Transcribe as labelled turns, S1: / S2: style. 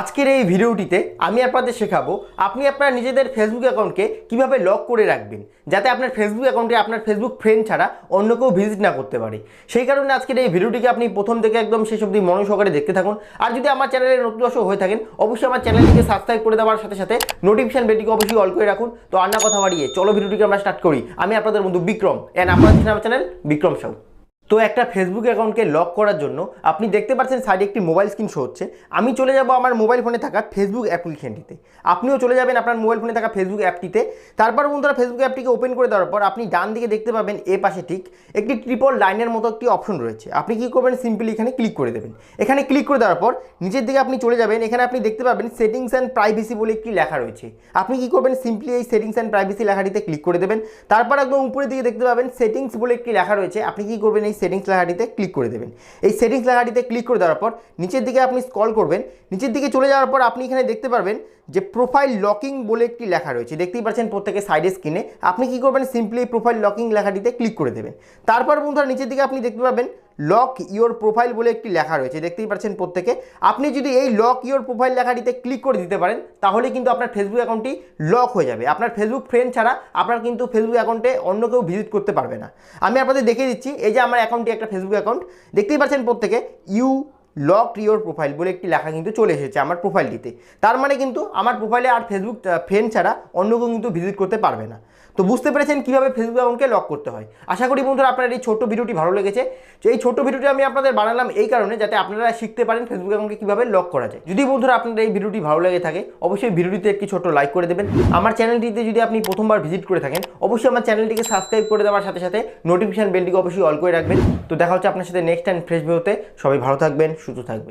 S1: আজকের এই ভিডিওটিতে আমি আপনাদের শেখাবো, আপনি আপনার নিজেদের ফেসবুক অ্যাকাউন্টকে কীভাবে লক করে রাখবেন, যাতে আপনার ফেসবুক অ্যাকাউন্টে আপনার ফেসবুক ফ্রেন্ড ছাড়া অন্য কেউ ভিজিট না করতে পারে। সেই কারণে আজকের এই ভিডিওটিকে আপনি প্রথম থেকে একদম শেষ অবধি মনোযোগ সহকারে দেখতে থাকুন। আর যদি আমার চ্যানেলে নতুন দর্শক হয়ে থাকেন, অবশ্যই আমার চ্যানেলটিকে সাবস্ক্রাইব করে দেওয়ার সাথে সাথে নোটিফিকেশন বেলটিকে অবশ্যই অল করে রাখুন। তো আর না কথা বাড়িয়ে, চলো ভিডিওটিকে আমরা স্টার্ট করি। আমি আপনাদের বন্ধু বিক্রম অ্যান্ড আপনার আমার চ্যানেল বিক্রম সাউ। তো একটা ফেসবুক অ্যাকাউন্টকে লক করার জন্য আপনি দেখতে পাচ্ছেন সাইডে একটি মোবাইল স্ক্রিন শো হচ্ছে। আমি চলে যাব আমার মোবাইল ফোনে থাকা ফেসবুক অ্যাপ্লিকেশনটিতে আপনিও চলে যাবেন আপনার মোবাইল ফোনে থাকা ফেসবুক অ্যাপটিতে তারপর বন্ধুরা ফেসবুক অ্যাপটিকে ওপেন করে দেওয়ার পর আপনি ডান দিকে দেখতে পাবেন এ পাশে ঠিক একটি ট্রিপল লাইনের মতো একটি অপশন রয়েছে। আপনি কি করবেন? সিম্পলি এখানে ক্লিক করে দেবেন। এখানে ক্লিক করে দেওয়ার পর নিচের দিকে আপনি চলে যাবেন। এখানে আপনি দেখতে পাবেন সেটিংস অ্যান্ড প্রাইভেসি বলে একটি লেখা রয়েছে। আপনি কি করবেন? সিম্পলি এই সেটিংস অ্যান্ড প্রাইভেসি লেখাটিতে ক্লিক করে দেবেন। তারপর একদম উপরের দিকে দেখতে পাবেন সেটিংস বলে একটি লেখা রয়েছে। আপনি কি করবেন? এই সেটিংস লেখাটিতে ক্লিক করে দেবেন। এই সেটিংস লেখাটিতে ক্লিক করে দেওয়ার পর নিচের দিকে আপনি স্কল করবেন। নিচের দিকে চলে যাওয়ার পর আপনি এখানে দেখতে পারবেন যে প্রোফাইল লকিং বলে একটি লেখা রয়েছে। দেখতেই পাচ্ছেন প্রত্যেকের সাইডে স্ক্রিনে আপনি কি করবেন? সিম্পলি প্রোফাইল লকিং লেখাটিতে ক্লিক করে দেবেন। তারপর বন্ধুরা নিচের দিকে আপনি দেখতে পাবেন লক ইওর প্রোফাইল বলে একটি লেখা রয়েছে, দেখতেই পাচ্ছেন প্রত্যেকে। আপনি যদি এই লক ইয়োর প্রোফাইল লেখাটিতে ক্লিক করে দিতে পারেন, তাহলে কিন্তু আপনার ফেসবুক অ্যাকাউন্টটি লক হয়ে যাবে। আপনার ফেসবুক ফ্রেন্ড ছাড়া আপনার কিন্তু ফেসবুক অ্যাকাউন্টে অন্য কেউ ভিজিট করতে পারবে না। আমি আপনাদের দেখিয়ে দিচ্ছি, এই যে আমার অ্যাকাউন্টটি একটা ফেসবুক অ্যাকাউন্ট দেখতেই পাচ্ছেন প্রত্যেকে ইউ লক ইওর প্রোফাইল বলে একটি লেখা কিন্তু চলে এসেছে আমার প্রোফাইলটিতে তার মানে কিন্তু আমার প্রোফাইলে আর ফেসবুক ফ্রেন্ড ছাড়া অন্য কেউ কিন্তু ভিজিট করতে পারবে না। তো বুঝতে পেরেছেন কীভাবে ফেসবুক অ্যাকাউন্টকে লক করতে হয়? আশা করি বন্ধুরা আপনার এই ছোট্ট ভিডিওটি ভালো লেগেছে। তো এই ছোট্ট ভিডিওটি আমি আপনাদের বানালাম এই কারণে যাতে আপনারা শিখতে পারেন ফেসবুক অ্যাকাউন্টকে কীভাবে লক করা যায়। যদি বন্ধুরা আপনার এই ভিডিওটি ভালো লেগে থাকে, অবশ্যই ভিডিওটিতে একটি ছোট্ট লাইক করে দেবেন। আমার চ্যানেলটিতে যদি আপনি প্রথমবার ভিজিট করে থাকেন, অবশ্যই আমার চ্যানেলটিকে সাবস্ক্রাইব করে দেওয়ার সাথে সাথে নোটিফিকেশন বেলটিকে অবশ্যই অল করে রাখবেন। তো দেখা হচ্ছে আপনার সাথে নেক্সট অ্যান্ড ফ্রেশ ভিডিওতে সবাই ভালো থাকবেন। সুস্থ থাকবেন